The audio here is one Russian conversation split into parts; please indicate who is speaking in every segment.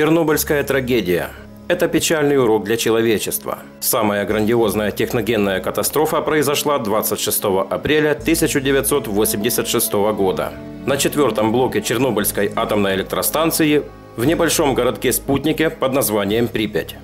Speaker 1: Чернобыльская трагедия. Это печальный урок для человечества. Самая грандиозная техногенная катастрофа произошла 26 апреля 1986 года. На четвертом блоке Чернобыльской атомной электростанции в небольшом городке-спутнике под названием Припять.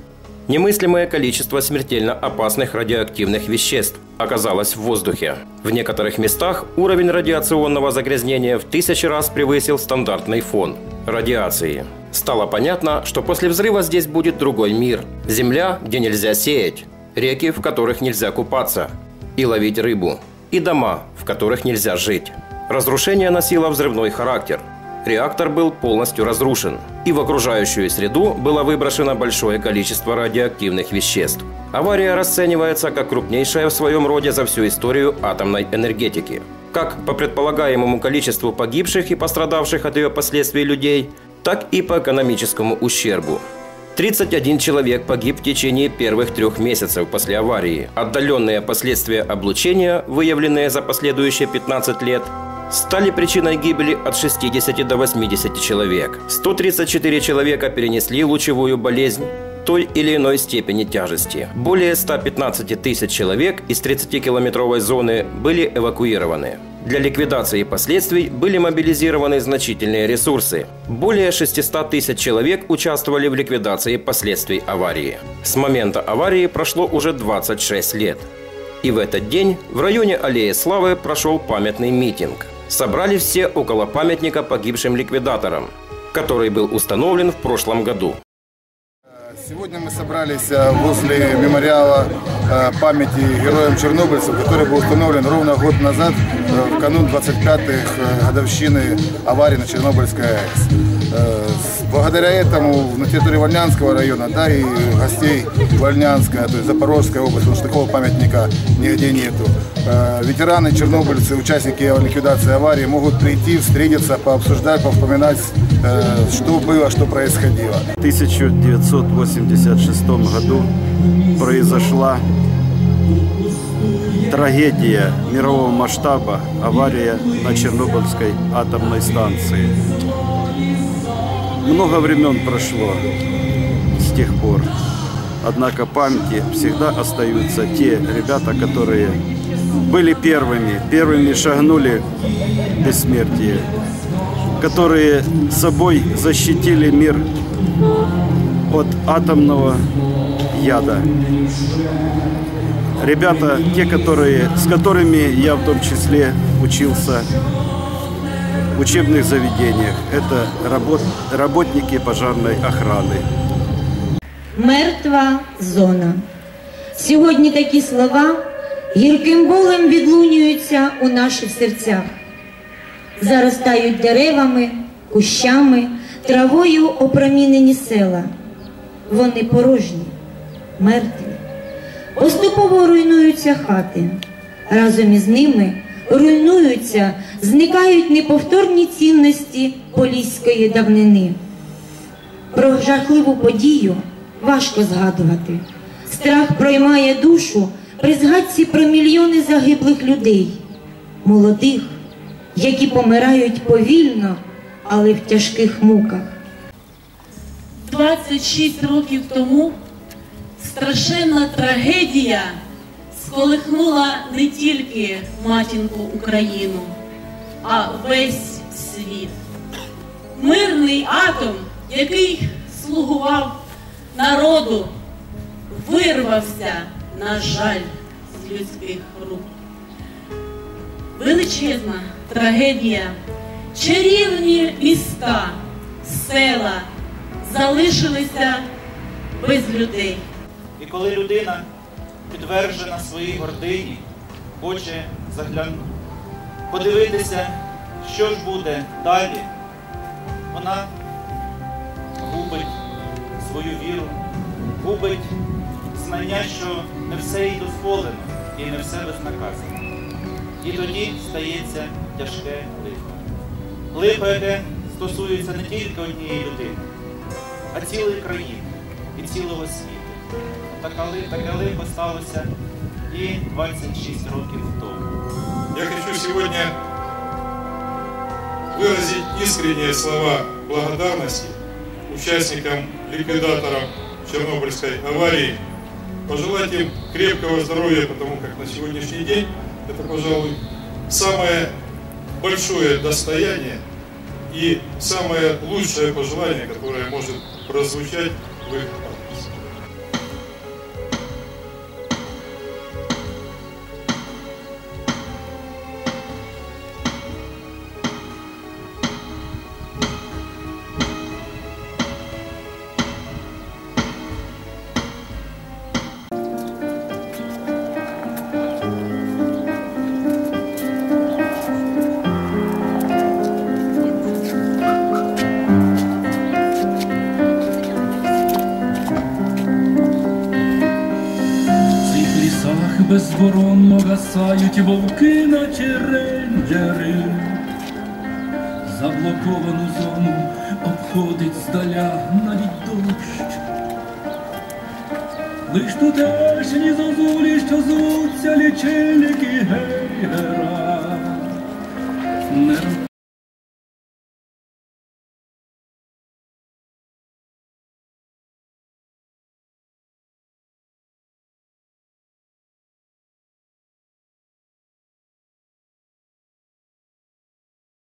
Speaker 1: Немыслимое количество смертельно опасных радиоактивных веществ оказалось в воздухе. В некоторых местах уровень радиационного загрязнения в тысячи раз превысил стандартный фон радиации. Стало понятно, что после взрыва здесь будет другой мир. Земля, где нельзя сеять, реки, в которых нельзя купаться и ловить рыбу, и дома, в которых нельзя жить. Разрушение носило взрывной характер – реактор был полностью разрушен, и в окружающую среду было выброшено большое количество радиоактивных веществ. Авария расценивается как крупнейшая в своем роде за всю историю атомной энергетики. Как по предполагаемому количеству погибших и пострадавших от ее последствий людей, так и по экономическому ущербу. 31 человек погиб в течение первых трех месяцев после аварии. Отдаленные последствия облучения, выявленные за последующие 15 лет, стали причиной гибели от 60 до 80 человек. 134 человека перенесли лучевую болезнь той или иной степени тяжести. Более 115 тысяч человек из 30-километровой зоны были эвакуированы. Для ликвидации последствий были мобилизированы значительные ресурсы. Более 600 тысяч человек участвовали в ликвидации последствий аварии. С момента аварии прошло уже 26 лет. И в этот день в районе Аллеи Славы прошел памятный митинг – собрали все около памятника погибшим ликвидаторам, который был установлен в прошлом году.
Speaker 2: Сегодня мы собрались э, возле мемориала памяти героям чернобыльцев, который был установлен ровно год назад, э, в канун 25-х годовщины аварии на Чернобыльской АЭС. Благодаря этому на территории Вольнянского района, да, и гостей Вольнянска, то есть Запорожская область, потому что такого памятника нигде нету. Ветераны, чернобыльцы, участники ликвидации аварии могут прийти, встретиться, пообсуждать, повспоминать, что было, что происходило.
Speaker 3: 1980 1986 году произошла трагедия мирового масштаба, авария на Чернобыльской атомной станции. Много времен прошло с тех пор. Однако памяти всегда остаются те ребята, которые были первыми, первыми шагнули в бессмертие, которые собой защитили мир от атомного яда. Ребята, те, которые, с которыми я в том числе учился в учебных заведениях, это работ, работники пожарной охраны.
Speaker 4: Мертва зона. Сьогодні такі слова гірким болем відлунюються у наших серцях, заростають деревами, кущами, травою опромінені села вони порожні, Мертві. Поступово руйнуються хати. Разом із ними руйнуються, зникають неповторні цінності поліської давнини. Про жахливу подію важко згадувати. Страх проймає душу при згадці про мільйони загиблих людей, молодих, які помирають повільно, але в тяжких муках.
Speaker 5: 26 років тому страшенна трагедія сколихнула не тільки матінку Україну, а весь світ. Мирний атом, який слугував народу, вирвався, на жаль, з людських рук. Величезна трагедія, чарівні міста, села залишилися без людей.
Speaker 6: І коли людина підтверджена своїй гордині, хоче заглянути, подивитися, що ж буде далі, вона губить свою віру, губить знання, що не все їй дозволено і не все безнаказано. І тоді стається тяжке лихо. Лихо, яке стосується не тільки однієї людини а цілої країни і цілого світу. Таке лихо сталося і 26 років тому.
Speaker 7: Я хочу сегодня выразить искренние слова благодарности участникам, ликвидаторам Чернобыльской аварии, пожелать им крепкого здоровья, потому как на сегодняшний день это, пожалуй, самое большое достояние и самое лучшее пожелание, которое может прозвучать в их
Speaker 8: лісах гасають вовки наче рейнджери. Заблоковану зону обходить здаля навіть дощ. Лиш тутешні зозулі, що звуться лічильники гейгера.